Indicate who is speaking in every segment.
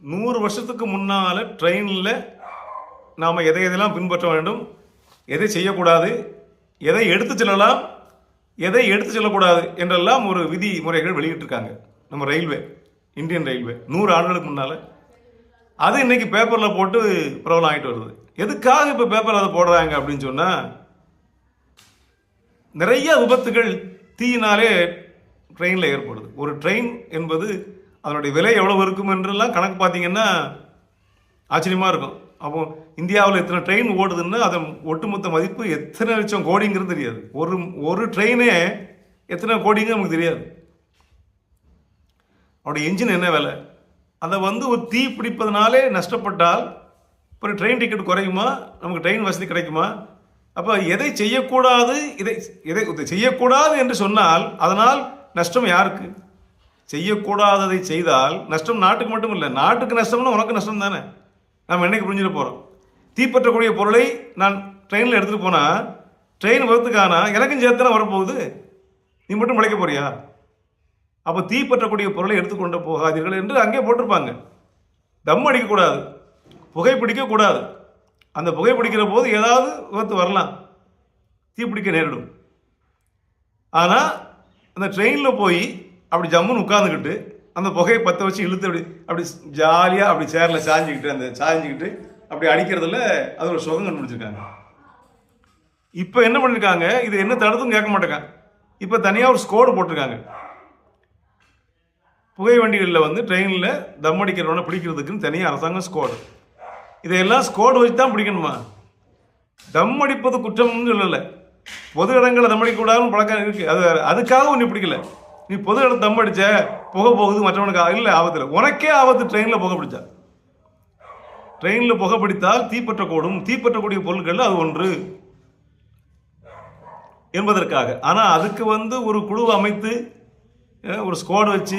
Speaker 1: நூறு வருஷத்துக்கு முன்னால் ட்ரெயினில் நாம் எதை எதெல்லாம் பின்பற்ற வேண்டும் எதை செய்யக்கூடாது எதை எடுத்து செல்லலாம் எதை எடுத்து செல்லக்கூடாது என்றெல்லாம் ஒரு விதி முறைகள் வெளியிட்டிருக்காங்க. நம்ம ரயில்வே இந்தியன் ரயில்வே நூறு ஆண்டுகளுக்கு முன்னால். அது இன்னைக்கு பேப்பரில் போட்டு பிரபலம் ஆகிட்டு வருது. எதுக்காக இப்போ பேப்பர் அதை போடுறாங்க அப்படின்னு சொன்னால் நிறைய விபத்துகள் தீயினாலே ட்ரெயினில் ஏற்படுது. ஒரு ட்ரெயின் என்பது அதனுடைய விலை எவ்வளவு இருக்கும் என்றெல்லாம் கணக்கு பார்த்தீங்கன்னா ஆச்சரியமாக இருக்கும். அப்போ இந்தியாவில் எத்தனை ட்ரெயின் ஓடுதுன்னா அதன் ஒட்டுமொத்த மதிப்பு எத்தனை லட்சம் கோடிங்கிறது தெரியாது. ஒரு ஒரு ட்ரெயினே எத்தனை கோடிங்க நமக்கு தெரியாது. அவருடைய என்ஜின் என்ன விலை? அதை வந்து ஒரு தீ பிடிப்பதனாலே நஷ்டப்பட்டால் இப்போ ட்ரெயின் டிக்கெட் குறையுமா? நமக்கு ட்ரெயின் வசதி கிடைக்குமா? அப்போ எதை செய்யக்கூடாது? இதை எதை இதை செய்யக்கூடாது என்று சொன்னால் அதனால் நஷ்டம் யாருக்கு? செய்யக்கூடாததை செய்தால் நஷ்டம் நாட்டுக்கு மட்டும் இல்லை நாட்டுக்கு நஷ்டம்னா உனக்கு நஷ்டம் தானே. நம்ம என்னைக்கு புரிஞ்சுட்டு போகிறோம் தீப்பற்றக்கூடிய பொருளை நான் ட்ரெயினில் எடுத்துகிட்டு போனால் ட்ரெயின் வரத்துக்கானா எனக்கும் சேர்த்து வரப்போகுது? நீ மட்டும் முளைக்க போறியா? அப்போ தீப்பற்றக்கூடிய பொருளை எடுத்துக்கொண்டு போகாதீர்கள் என்று அங்கே போட்டிருப்பாங்க. தம் அடிக்கக்கூடாது புகை பிடிக்கக்கூடாது அந்த புகை பிடிக்கிற போது ஏதாவது விபத்து வரலாம். தீப்பிடிக்க நேரிடும். ஆனால் அந்த ட்ரெயினில் போய் அப்படி ஜம்முன்னு உட்காந்துக்கிட்டு அந்த புகையை பற்ற வச்சு இழுத்து அப்படி அப்படி ஜாலியாக அப்படி சேரில் சாஞ்சிக்கிட்டு அந்த சாஞ்சிக்கிட்டு அப்படி அடிக்கிறதுல அது ஒரு சுகம் கண்டுபிடிச்சிருக்காங்க. இப்போ என்ன பண்ணியிருக்காங்க இது என்ன தடுத்தும் கேட்க மாட்டேங்க. இப்போ தனியாக ஒரு ஸ்கோடு போட்டிருக்காங்க. புகை வண்டிகளில் வந்து ட்ரெயினில் தம் அடிக்கிறவனை பிடிக்கிறதுக்குன்னு தனியாக அரசாங்கம் ஸ்கோடு இதையெல்லாம் ஸ்கோடு வச்சு தான் பிடிக்கணுமா? தம் அடிப்பது குற்றம்னு சொல்லலை பொது இடங்களில் தம் அடிக்கக்கூடாதுன்னு பழக்கம் இருக்குது அது அதுக்காக ஒன்று பிடிக்கல. நீ பொது இடம் தம் அடிச்ச புகை போகுது மற்றவனுக்கு இல்லை ஆபத்தில் உனக்கே ஆபத்து ட்ரெயினில் புகை பிடிச்சா. ட்ரெயினில் புகை பிடித்தால் தீப்பற்றக்கூடும் தீப்பற்றக்கூடிய பொருட்கள் அது ஒன்று என்பதற்காக. ஆனால் அதுக்கு வந்து ஒரு குழு அமைத்து ஒரு ஸ்குவாடு வச்சு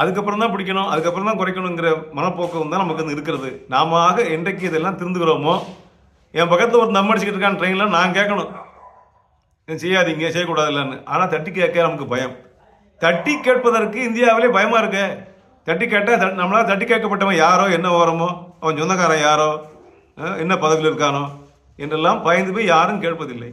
Speaker 1: அதுக்கப்புறம் தான் பிடிக்கணும் அதுக்கப்புறம் தான் குறைக்கணுங்கிற மனப்போக்கம் தான் நமக்கு வந்து இருக்கிறது. நாம என்றைக்கு இதெல்லாம் திருந்துகிறோமோ என் பக்கத்தில் ஒரு தம் அடிச்சுக்கிட்டு இருக்கான் ட்ரெயினில் நான் கேட்கணும். செய்யாதீங்க செய்யக்கூடாது இல்லைன்னு ஆனால் தட்டி கேட்க நமக்கு பயம். தட்டி கேட்பதற்கு இந்தியாவிலே பயமாக இருக்கு? தட்டி கேட்டால் நம்மளால் தட்டி கேட்கப்பட்டவன் யாரோ என்ன ஓரமோ அவன் சொந்தக்காரன் யாரோ என்ன பதவியில் இருக்கானோ என்றெல்லாம் பயந்து போய் யாரும் கேட்பதில்லை.